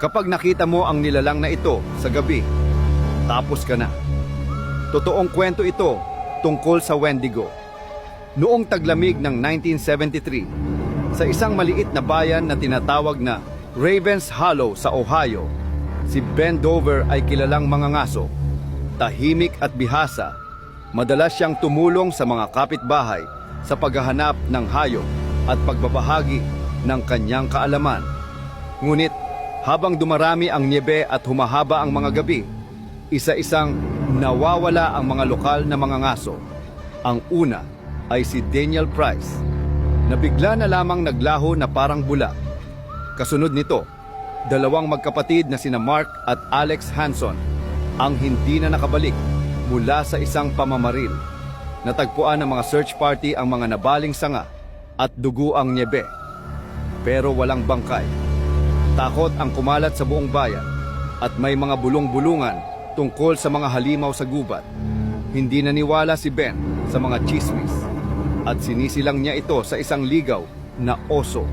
Kapag nakita mo ang nilalang na ito sa gabi, tapos ka na. Totoong kwento ito tungkol sa Wendigo. Noong taglamig ng 1973, sa isang maliit na bayan na tinatawag na Ravens Hollow sa Ohio, si Ben Dover ay kilalang mangangaso. Tahimik at bihasa, madalas siyang tumulong sa mga kapitbahay sa paghahanap ng hayop at pagbabahagi ng kanyang kaalaman. Ngunit habang dumarami ang niebe at humahaba ang mga gabi, isa-isang nawawala ang mga lokal na mga ngaso. Ang una ay si Daniel Price, na bigla na lamang naglaho na parang bula. Kasunod nito, dalawang magkapatid na sina Mark at Alex Hanson ang hindi na nakabalik mula sa isang pamamaril. Natagpuan ng mga search party ang mga nabaling sanga at dugo ang niebe. Pero walang bangkay. Takot ang kumalat sa buong bayan at may mga bulong-bulungan tungkol sa mga halimaw sa gubat. Hindi naniwala si Ben sa mga chismis at sinisilang niya ito sa isang ligaw na oso.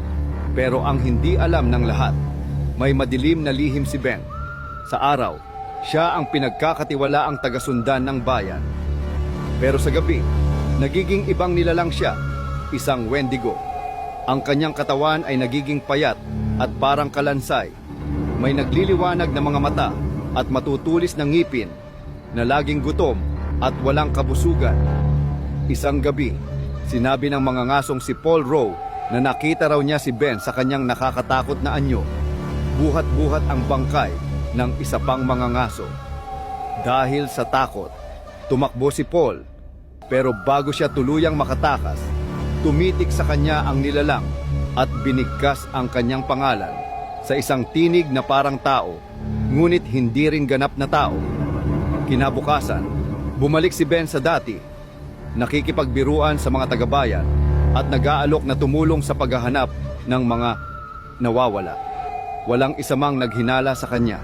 Pero ang hindi alam ng lahat, may madilim na lihim si Ben. Sa araw, siya ang pinagkakatiwalaang tagasundan ng bayan. Pero sa gabi, nagiging ibang nilalang siya, isang Wendigo. Ang kanyang katawan ay nagiging payat at parang kalansay. May nagliliwanag na mga mata at matutulis na ngipin na laging gutom at walang kabusugan. Isang gabi, sinabi ng mga ngasong si Paul Rowe na nakita raw niya si Ben sa kanyang nakakatakot na anyo. Buhat-buhat ang bangkay ng isa pang mga ngaso. Dahil sa takot, tumakbo si Paul. Pero bago siya tuluyang makatakas, tumitik sa kanya ang nilalang at binigkas ang kanyang pangalan sa isang tinig na parang tao, ngunit hindi rin ganap na tao. Kinabukasan, bumalik si Ben sa dati, nakikipagbiruan sa mga tagabayan at nag-aalok na tumulong sa paghahanap ng mga nawawala. Walang isa mang naghinala sa kanya.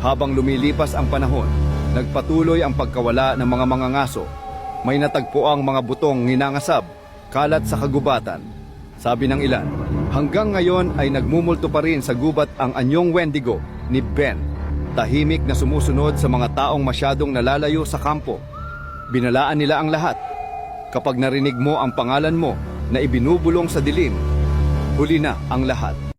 Habang lumilipas ang panahon, nagpatuloy ang pagkawala ng mga mangangaso. May natagpo ang mga butong nginangasab, kalat sa kagubatan. Sabi ng ilan, hanggang ngayon ay nagmumulto pa rin sa gubat ang anyong Wendigo ni Ben. Tahimik na sumusunod sa mga taong masyadong nalalayo sa kampo. Binalaan nila ang lahat. Kapag narinig mo ang pangalan mo na ibinubulong sa dilim, huli na ang lahat.